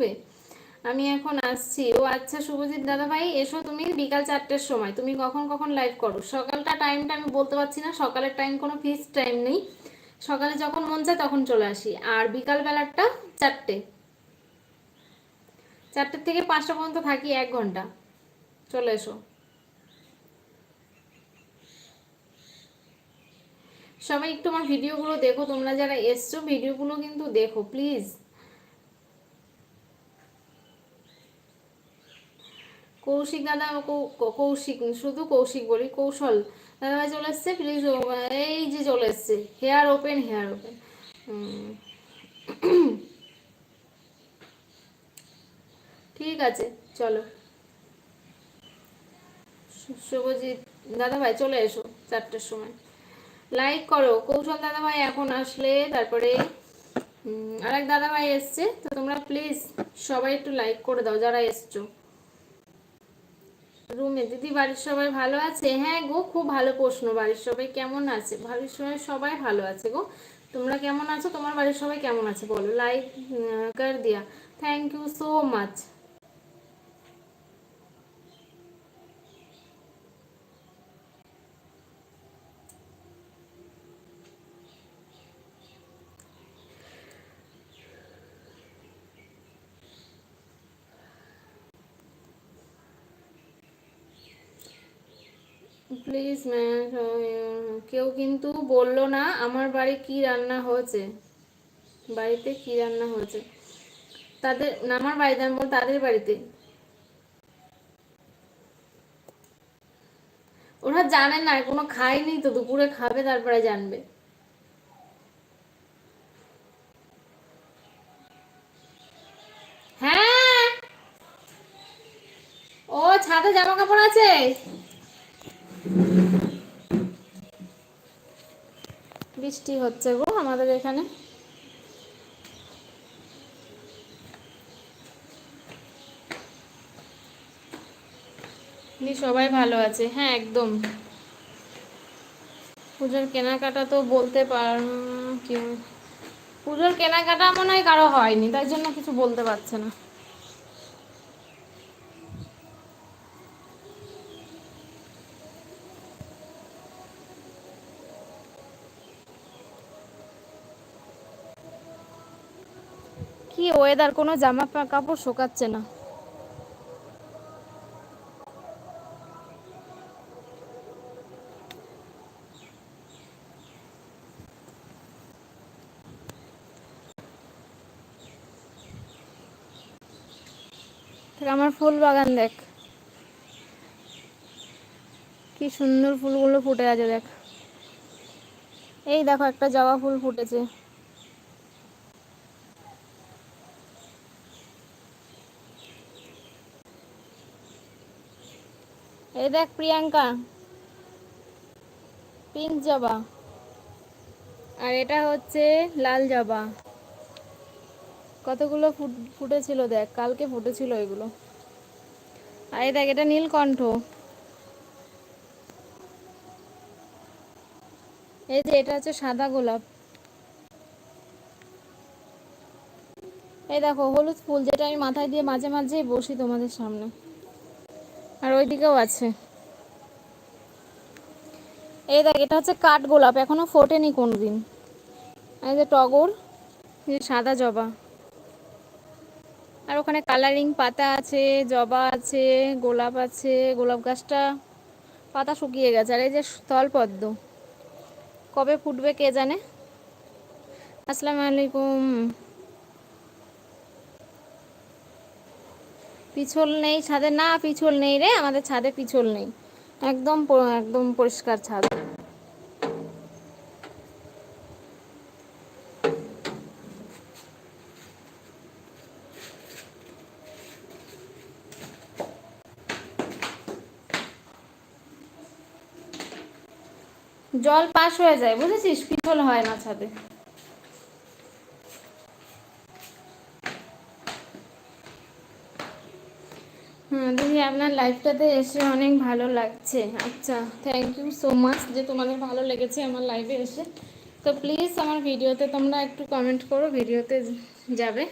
ঢুকবে আমি এখন আসছি। ও আচ্ছা শুভজিৎ দাদা ভাই এসো তুমি বিকাল চারটের সময়। তুমি কখন কখন লাইভ করো? সকালটা টাইমটা আমি বলতে পারছি না। সকালের টাইম কোনো ফিক্স টাইম নেই। সকালে যখন মন চায় তখন চলে আসি। আর বিকাল বেলাটা চারটে। চারটের থেকে পাঁচটা পর্যন্ত থাকি, এক ঘণ্টা। চলে এসো। সবাই একটু আমার ভিডিওগুলো দেখো। তোমরা যারা এসছো ভিডিওগুলো কিন্তু দেখো প্লিজ কৌশিক দাদা কৌশিক, শুধু কৌশিক বলি, কৌশল দাদাভাই চলে এসছে প্লিজ এই যে চলে এসছে হেয়ার ওপেন হেয়ার ওপেন ঠিক আছে, চলো। শুভজিৎ দাদা ভাই চলে এসো চারটের সময়। লাইক করো, কৌশল দাদা ভাই এখন আসলে, তারপরে আরেক দাদা ভাই এসছে, তো তোমরা প্লিজ সবাই একটু লাইক করে দাও, যারা এসছো। রুমে। দিদি, বাড়ির সবাই ভালো আছে? হ্যাঁ গো, খুব ভালো প্রশ্ন। বাড়ির সবাই কেমন আছে? বাড়ির সবাই সবাই ভালো আছে গো। তোমরা কেমন আছো? তোমার বাড়ির সবাই কেমন আছে? বলো লাইক কর দিয়া। Thank you so much please কেউ কিন্তু বলল না আমার বাড়ি কি রান্না হয়েছে। বাড়িতে কি রান্না হয়েছে? তাদের, আমার বাড়িতে আমি তাদের বাড়িতে। ওরা জানে না, কোনো খায়নি তো, দুপুরে খাবে, তারপরে জানবে। হ্যাঁ? ও ছাদে জামা কাপড় আছে? বৃষ্টি হচ্ছে গো আমাদের এখানে। সবাই ভালো আছে? হ্যাঁ একদম। পুজোর কেনাকাটা তো বলতে পার পুজোর কেনাকাটা মনে হয় কারও হয়নি, তাই জন্য কিছু বলতে পারছে না। কি ওয়েদার কোনো জামা কাপড় শোকাচ্ছে না? আমার ফুল বাগান দেখ। কি সুন্দর ফুলগুলো ফুটে আছে দেখ। এই দেখো একটা জবা ফুল ফুটেছে। এই দেখ প্রিয়াঙ্কা। পিঙ্ক জবা। আর এটা হচ্ছে লাল জবা। কতগুলো ফুট, ফুটেছিল দেখ, কালকে ফুটেছিল এগুলো। আর এই দেখ, এটা নীলকণ্ঠ এই যে, এটা হচ্ছে সাদা গোলাপ। এই দেখো, হলুদ ফুল যেটা আমি মাথায় দিয়ে মাঝে মাঝে বসি তোমাদের সামনে। আর ওইদিকেও আছে। এই দেখ, এটা হচ্ছে কাঠ গোলাপ, এখনও ফোটেনি কোনোদিন। এই যে টগর, এই যে সাদা জবা। আর ওখানে কালারিং পাতা আছে, জবা আছে, গোলাপ আছে, গোলাপ গাছটা পাতা শুকিয়ে গেছে। আর এই যে স্থলপদ্ম, কবে ফুটবে কে জানে? আসসালামু আলাইকুম। পিছল নেই, ছাদে না পিছল নেই রে, আমাদের ছাদে পিছল নেই। একদম একদম পরিষ্কার ছাদ। জল পাস হয়ে যায়, বুঝেছিস? পিছল হয় না ছাদে। দিদি, আপনার লাইফটাতে এসে অনেক ভালো লাগছে। আচ্ছা থ্যাংক ইউ সো মাচ যে তোমাদের ভালো লেগেছে আমার লাইভে এসে। তো প্লিজ আমার ভিডিওতে তোমরা একটু কমেন্ট করো, ভিডিওতে যাবে।